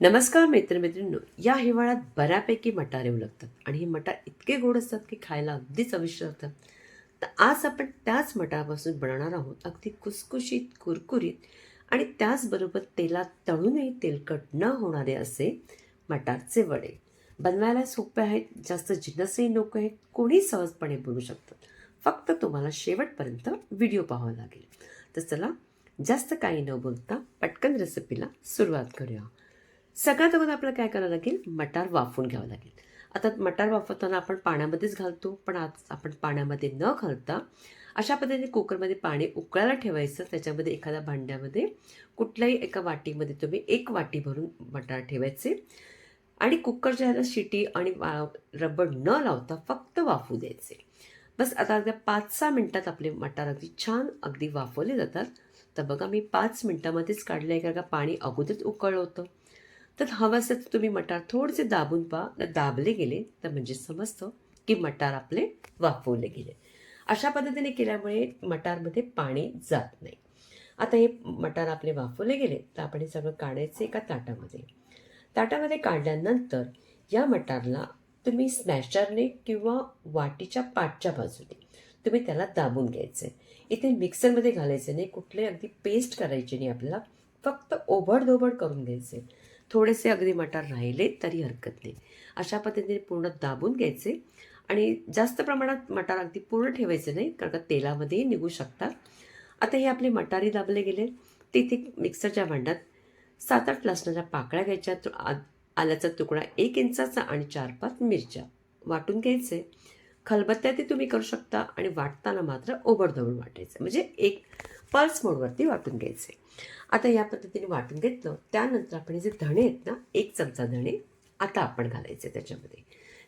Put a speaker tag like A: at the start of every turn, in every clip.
A: नमस्कार मित्रमैत्रिणींनो या हिवाळ्यात बऱ्यापैकी मटार येऊ लागतात आणि हे मटार इतके गोड असतात की खायला अगदी चविष्ट असतात तर आज आपण त्याच मटारापासून बनवणार आहोत अगदी कुसकुशीत कुरकुरीत आणि त्याचबरोबर तेलात तळूनही तेलकट न होणारे असे मटारचे वडे. बनवायला सोपे आहेत जास्त जिन्नसही नको आहेत कोणी सहजपणे बनवू शकतात फक्त तुम्हाला शेवटपर्यंत व्हिडिओ पाहावा लागेल. तर चला जास्त काही न बोलता पटकन रेसिपीला सुरुवात करूया. सगळ्यात अगोदर आपल्याला काय करावं लागेल? मटार वाफून घ्यावं लागेल. आता मटार वाफवताना आपण पाण्यामध्येच घालतो पण आज आपण पाण्यामध्ये न घालता अशा पद्धतीने कुकरमध्ये पाणी उकळायला ठेवायचं. त्याच्यामध्ये एखाद्या भांड्यामध्ये कुठल्याही एका वाटीमध्ये तुम्ही एक वाटी भरून मटार ठेवायचे. आणि कुकरच्या ह्याला शिटी आणि वा रबर न लावता फक्त वाफू द्यायचे. बस आता अगदी पाच सहा मिनटात आपले मटार अगदी छान अगदी वाफवले जातात. तर बघा मी पाच मिनटामध्येच काढलं आहे कारण का पाणी अगोदरच उकळलं होतं. तर हवं असेल तर तुम्ही मटार थोडेसे दाबून पहा. दाबले गेले तर म्हणजे समजतं की मटार आपले वाफवले गेले. अशा पद्धतीने केल्यामुळे मटारमध्ये पाणी जात नाही. आता हे मटार आपले वाफवले गेले तर आपण हे सगळं काढायचं एका ताटामध्ये. ताटामध्ये काढल्यानंतर या मटारला तुम्ही स्मॅशरने किंवा वाटीच्या पाठच्या बाजूने तुम्ही त्याला दाबून घ्यायचं आहे इथे मिक्सरमध्ये घालायचं नाही कुठले अगदी पेस्ट करायची नाही आपल्याला फक्त ओबडधोबड करून घ्यायचे थोडेसे अगदी मटार राहिले तरी हरकत नाही. अशा पद्धतीने पूर्ण दाबून घ्यायचे आणि जास्त प्रमाणात मटार अगदी पूर्ण ठेवायचे नाही कारण का तेलामध्येही निघू शकतात. आता हे आपले मटारी दाबले गेले. तिथे मिक्सरच्या भांड्यात सात आठ लसणाच्या पाकळ्या घ्यायच्या. तु- आ- आल्याचा तुकडा एक इंचाचा आणि चार पाच मिरच्या वाटून घ्यायचे. खलबत्त्यातही तुम्ही करू शकता आणि वाटताना मात्र ओबडधोबड वाटायचं. म्हणजे एक पल्स मोडवरती वाटून घ्यायचे. आता या पद्धतीने वाटून घेतलं. त्यानंतर आपण जे धणे आहेत ना एक चमचा धणे आता आपण घालायचे त्याच्यामध्ये.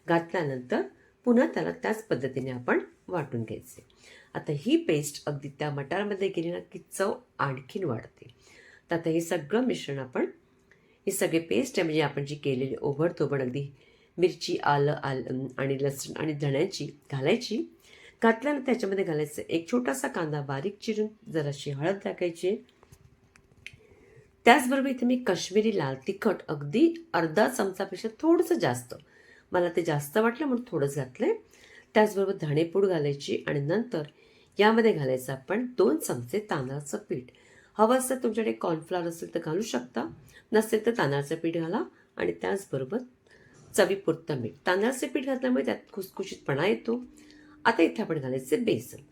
A: घातल्यानंतर पुन्हा त्याला त्याच पद्धतीने आपण वाटून घ्यायचे. आता ही पेस्ट अगदी त्या मटारमध्ये गेली ना की चव आणखीन वाढते. तर आता हे सगळं मिश्रण आपण ही सगळी पेस्ट आहे म्हणजे आपण जी केलेली ओबडधोबड अगदी मिरची आलं आलं आणि लसूण आणि धण्याची घालायची. घातल्यानंतर त्याच्यामध्ये घालायचं एक छोटासा कांदा बारीक चिरून जराशी हळद टाकायची. त्याचबरोबर इथे मी काश्मीरी लाल तिखट अगदी अर्धा चमचापेक्षा थोडंसं जास्त. मला ते जास्त वाटलं म्हणून थोडंच घातलं आहे त्याचबरोबर धणेपूड घालायची आणि नंतर यामध्ये घालायचं आपण दोन चमचे तांदळाचं पीठ. हवं असतं तुमच्याकडे कॉर्नफ्लॉवर असेल तर घालू शकता नसेल तर तांदळाचं पीठ घाला आणि त्याचबरोबर चवीपुरतं मीठ. तांदळाचं पीठ घातल्यामुळे त्यात खुसखुशीतपणा येतो. आता इथे आपण घालायचे बेसन.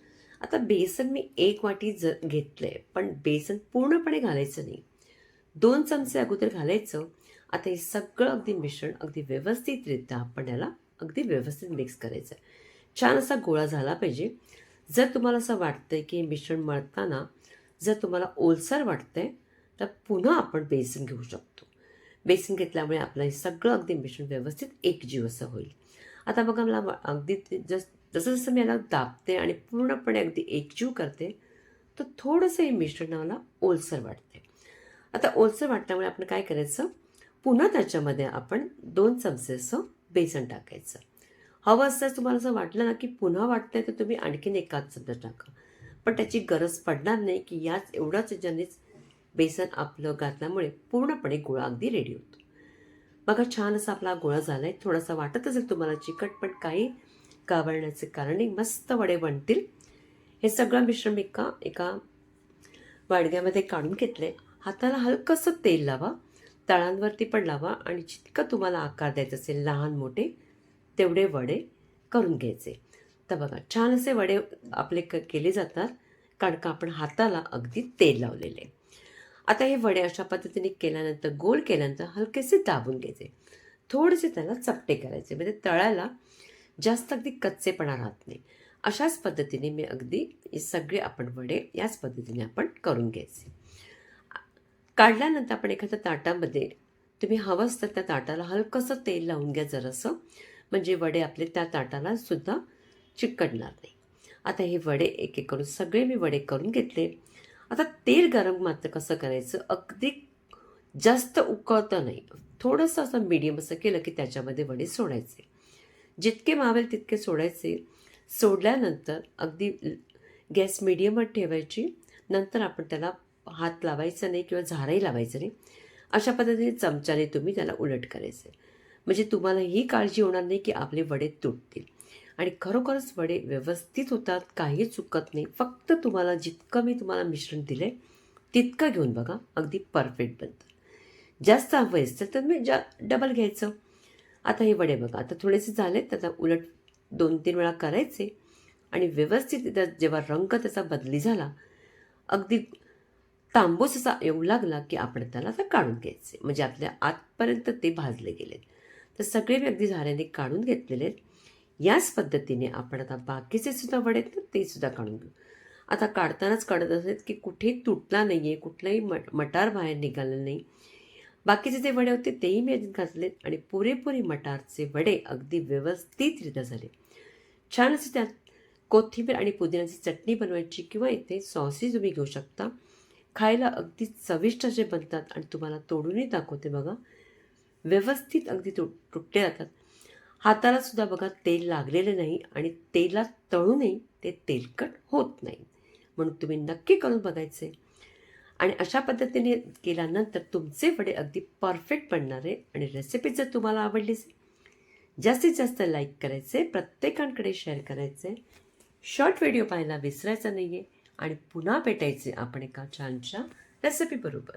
A: आता बेसन मी एक वाटी ज घेतलं आहे पण बेसन पूर्णपणे घालायचं नाही. दोन चमचे अगोदर घालायचं. आता हे सगळं अगदी मिश्रण अगदी व्यवस्थितरित्या आपण याला अगदी व्यवस्थित मिक्स करायचं छान असा गोळा झाला पाहिजे. जर तुम्हाला असं वाटतंय की मिश्रण मळताना जर तुम्हाला ओलसर वाटतंय तर पुन्हा आपण बेसन घेऊ शकतो. बेसन घेतल्यामुळे आपलं हे सगळं अगदी मिश्रण व्यवस्थित एकजीव असं होईल. आता बघा मला अगदी ते जस जसं जसं मी याला दाबते आणि पूर्णपणे अगदी एकजीव करते तर थोडंसं हे मिश्रण मला ओलसर वाटते. आता ओलसर वाटल्यामुळे आपण काय करायचं? पुन्हा त्याच्यामध्ये आपण दोन चमचे असं बेसन टाकायचं. हवं असल्यास तुम्हाला असं वाटलं ना की पुन्हा वाटतंय तर तुम्ही आणखीन एकाच चमचा टाका. पण त्याची गरज पडणार नाही की याच एवढाच याच्यानेच बेसन आपलं घातल्यामुळे पूर्णपणे गोळा अगदी रेडी होतो. बघा छान असा आपला गोळा झाला आहे थोडासा वाटत असेल तुम्हाला चिकट पण काही कावळण्याचे कारण नाही मस्त वडे बनतील. हे सगळं मिश्रण मी एका एका वाडग्यामध्ये काढून घेतले हाताला हलकंसं तेल लावा. तळांवरती पण लावा आणि जितकं तुम्हाला आकार द्यायचा असेल लहान मोठे तेवढे वडे करून घ्यायचे. तर बघा छान असे वडे आपले क केले जातात. कारण का आपण हाताला अगदी तेल लावलेले आहे. आता हे वडे अशा पद्धतीने केल्यानंतर गोल केल्यानंतर हलकेसे दाबून घ्यायचे. थोडेसे त्याला चपटे करायचे. म्हणजे तळायला जास्त अगदी कच्चेपणा राहत नाही. अशाच पद्धतीने मी अगदी हे सगळे आपण वडे याच पद्धतीने आपण करून घ्यायचे. काढल्यानंतर आपण एखाद्या ताटामध्ये तुम्ही हवं असतं त्या ताटाला हलकंसं तेल लावून घ्या जरासं. म्हणजे वडे आपले त्या ताटाला सुद्धा चिकटणार नाही. आता हे वडे एक एक करून सगळे मी वडे करून घेतले. आता तेल गरम मात्र कसं करायचं? अगदी जास्त उकळतं नाही. थोडंसं असं मीडियम असं केलं की त्याच्यामध्ये वडे सोडायचे. जितके मावेल तितके सोडायचे. सोडल्यानंतर अगदी गॅस मिडियमवर ठेवायची. नंतर आपण त्याला हात लावायचा नाही किंवा झाराही लावायचं नाही. अशा पद्धतीने चमच्याने तुम्ही त्याला उलट करायचं. म्हणजे तुम्हाला ही काळजी होणार नाही की आपले वडे तुटतील. आणि खरोखरच वडे व्यवस्थित होतात काही चुकत नाही. फक्त तुम्हाला जितकं मी तुम्हाला मिश्रण दिलं आहे तितकं घेऊन बघा अगदी परफेक्ट बनतं. जास्त हवं असेल तर मी जा डबल घ्यायचं. आता हे वडे बघा आता थोडेसे झाले त्याचा उलट दोन तीन वेळा करायचे. आणि व्यवस्थित त्याचा जेव्हा रंग त्याचा बदली झाला अगदी तांबूस असा येऊ लागला की आपण त्याला आता काढून घ्यायचे. म्हणजे आपल्या आतपर्यंत ते भाजले गेलेत. तर सगळे मी अगदी झाऱ्याने काढून घेतलेले आहेत. याच पद्धतीने आपण आता बाकीचे सुद्धा वडे आहेत ना ते सुद्धा काढून घेऊ. आता काढतानाच काढत असेल की कुठे तुटला नाही आहे कुठलाही मट मटार बाहेर निघालं नाही. बाकीचे जे वडे होते तेही मी अजून घातलेत आणि पुरेपुरी मटारचे वडे अगदी व्यवस्थितरित्या झाले. छान असे त्यात कोथिंबीर आणि पुदिन्याची चटणी बनवायची किंवा इथे सॉसही तुम्ही घेऊ शकता. खायला अगदी चविष्ट असे बनतात आणि तुम्हाला तोडूनही दाखवते बघा. व्यवस्थित अगदी तुट तुटले जातात. हाताला सुद्धा बघा तेल लागलेलं नाही आणि तेलात तळूनही ते तेलकट होत नाही. म्हणून तुम्ही नक्की करून बघायचे. आणि अशा पद्धतीने केल्यानंतर तुमचे वडे अगदी परफेक्ट बनणार आहे आणि रेसिपी जर तुम्हाला आवडली जास्तीत जास्त लाईक करायचे प्रत्येकांकडे शेअर करायचे. शॉर्ट व्हिडिओ पाहायला विसरायचा नाही आहे आणि पुन्हा भेटायचे आपण एका छानशा रेसिपीबरोबर